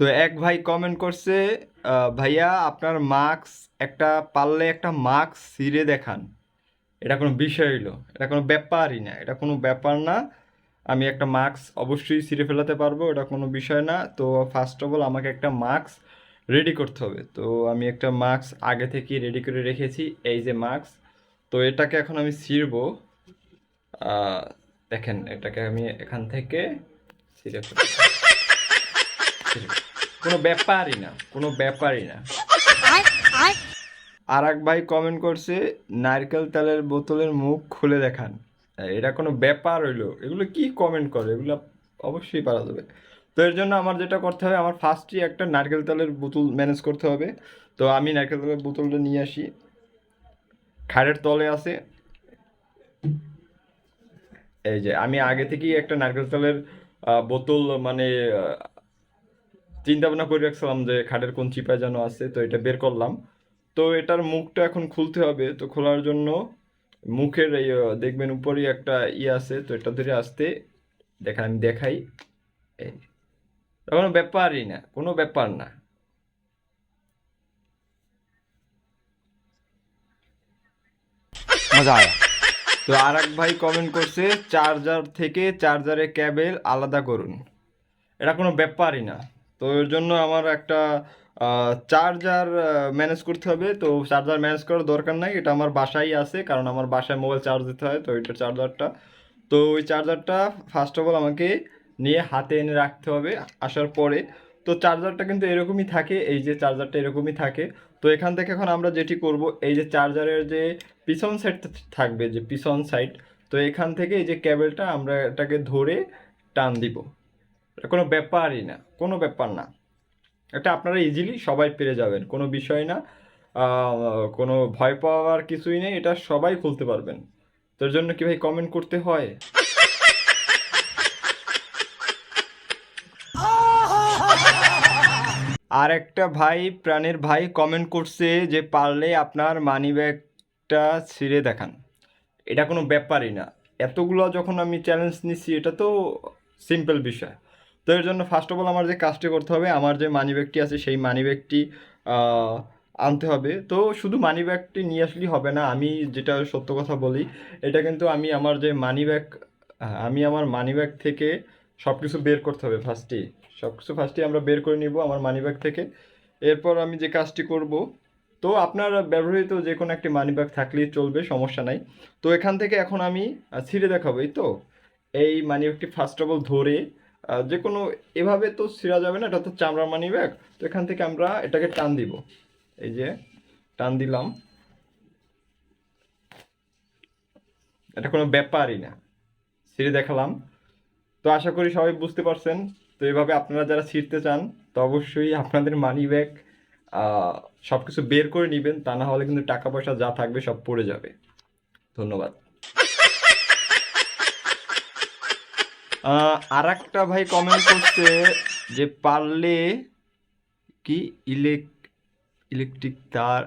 তো এক ভাই কমেন্ট করছে ভাইয়া, আপনার মার্কস একটা পারলে একটা মার্কস ছিঁড়ে দেখান। এটা কোনো বিষয় হইল এটা কোনো ব্যাপারই না, এটা কোনো ব্যাপার না। আমি একটা মার্কস অবশ্যই ছিঁড়ে ফেলাতে পারব, এটা কোনো বিষয় না। তো ফার্স্ট অফ অল আমাকে একটা মার্কস রেডি করতে হবে। তো আমি একটা মার্কস আগে থেকেই রেডি করে রেখেছি, এই যে মার্কস তো এটাকে এখন আমি ছিঁড়বো। দেখেন, এটাকে আমি এখান থেকে ছিঁড়ে ফেলব। কোনো ব্যাপারই না কোনো ব্যাপারই না। আর এক ভাই কমেন্ট করছে নারকেল তেলের বোতলের মুখ খুলে দেখান। এটা কোনো ব্যাপার হইল। এগুলো কি কমেন্ট করে? এগুলো অবশ্যই পারা যাবে। তো এর জন্য আমার যেটা করতে হবে আমার ফার্স্টই একটা নারকেল তেলের বোতল ম্যানেজ করতে হবে। তো আমি নারকেল তেলের বোতলটা নিয়ে আসি। খাড়ের তলে আছে। এই যে আমি আগে থেকেই একটা নারকেল তেলের বোতল মানে চিন্তা ভাবনা করে রাখছিলাম যে খাটের কোন চিপায় যেন আছে, তো এটা বের করলাম। তো এটার মুখটা এখন খুলতে হবে, তো খোলার জন্য মুখের এই দেখবেন উপরেই একটা ই আছে, তো এটা ধরে আসতে দেখেন, আমি দেখাই। কোনো ব্যাপারই না, কোনো ব্যাপার না। তো আর এক ভাই কমেন্ট করছে চার্জার থেকে চার্জারে ক্যাবেল আলাদা করুন। এটা কোনো ব্যাপারই না। তো এর জন্য আমার একটা চার্জার ম্যানেজ করতে হবে। তো চার্জার ম্যানেজ করার দরকার নাই, এটা আমার বাসায় আছে, কারণ আমার বাসায় মোবাইল চার্জ দিতে হয়, তো এটা চার্জারটা তো ওই চার্জারটা ফার্স্ট অফ অল আমাকে নিয়ে হাতে এনে রাখতে হবে আসার পরে। তো চার্জারটা কিন্তু এরকমই থাকে, এই যে চার্জারটা এরকমই থাকে। তো এখান থেকে এখন আমরা যেটি করব, এই যে চার্জারের যে পিছন সাইড থাকবে, যে পিছন সাইড তো এখান থেকে এই যে ক্যাবেলটা আমরা এটাকে ধরে টান দিব। এটা কোনো ব্যাপারই না, কোনো ব্যাপার না। এটা আপনারা ইজিলি সবাই পেরে যাবেন, কোনো বিষয় না। কোনো ভয় পাওয়ার কিছুই নেই, এটা সবাই খুলতে পারবেন। তোর জন্য কি ভাই কমেন্ট করতে হয়? আর একটা ভাই, প্রাণের ভাই কমেন্ট করছে যে পারলে আপনার মানি ব্যাগটা ছিঁড়ে দেখান। এটা কোনো ব্যাপারই না। এতগুলো যখন আমি চ্যালেঞ্জ নিচ্ছি, এটা তো সিম্পল বিষয়। তো এর জন্য ফার্স্ট অফ অল আমার যে কাজটি করতে হবে, আমার যে মানি ব্যাগটি আছে সেই মানি ব্যাগটি আনতে হবে। তো শুধু মানি ব্যাগটি নিয়ে আসলেই হবে না, আমি যেটা সত্য কথা বলি, এটা কিন্তু আমি আমার যে মানি ব্যাগ আমি আমার মানি ব্যাগ থেকে সব কিছু বের করতে হবে ফার্স্টেই সব কিছু ফার্স্টেই আমরা বের করে নিব আমার মানি ব্যাগ থেকে। এরপর আমি যে কাজটি করব, তো আপনার ব্যবহৃত যে কোনো একটি মানি ব্যাগ থাকলেই চলবে, সমস্যা নাই। তো এখান থেকে এখন আমি ছিঁড়ে দেখাবো, এই তো? এই মানি ব্যাগটি ফার্স্ট অফ অল ধরে যে কোনো এভাবে তো ছিঁড়া যাবে না, এটা তো চামড়ার মানি ব্যাগ। তো এখান থেকে আমরা এটাকে টান দিব। এই যে, টান দিলাম। এটা কোনো ব্যাপারই না। ছিঁড়ে দেখালাম। তো আশা করি সবাই বুঝতে পারছেন। তো এভাবে আপনারা যারা ছিঁড়তে চান, তো অবশ্যই আপনাদের মানি ব্যাগ সব কিছু বের করে নেবেন। তা না হলে কিন্তু টাকা পয়সা যা থাকবে সব পড়ে যাবে। ধন্যবাদ। আর একটা ভাই কমেন্ট করছে যে পারলে কি ইলেক ইলেকট্রিক তার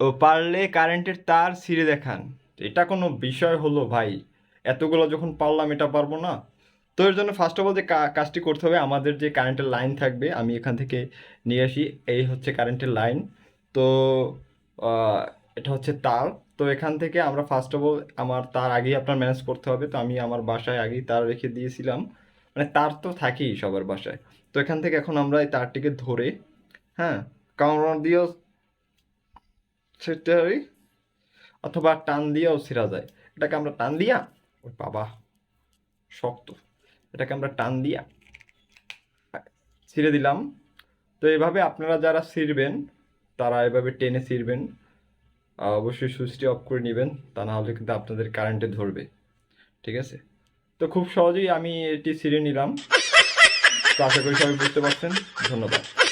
ও, পারলে কারেন্টের তার ছিঁড়ে দেখান। এটা কোনো বিষয় হলো ভাই। এতগুলো যখন পারলাম, এটা পারব না। তো এর জন্য ফার্স্ট অফ অল যে কাজটি করতে হবে, আমাদের যে কারেন্টের লাইন থাকবে, আমি এখান থেকে নিয়ে আসি। এই হচ্ছে কারেন্টের লাইন তো এটা হচ্ছে তার। তো এখান থেকে আমরা ফার্স্ট অফ অল আমার তার আগেই আপনার ম্যানেজ করতে হবে। তো আমি আমার বাসায় আগেই তার রেখে দিয়েছিলাম। মানে তার তো থাকেই সবার বাসায়। তো এখান থেকে এখন আমরা এই তারটিকে ধরে হ্যাঁ কামড় দিয়েও পারি অথবা টান দিয়েও ছিঁড়া যায়। এটাকে আমরা টান দিয়া, ওই বাবা, শক্ত, এটাকে আমরা টান দিয়া ছিঁড়ে দিলাম। তো এভাবে আপনারা যারা ছিঁড়বেন, তারা এভাবে টেনে ছিঁড়বেন। অবশ্যই সুইচটি অফ করে নেবেন, তা না হলে কিন্তু আপনাদের কারেন্টে ধরবে। ঠিক আছে? তো খুব সহজেই আমি এটি ছিঁড়ে নিলাম। তো আশা করি সবাই বুঝতে পারছেন। ধন্যবাদ।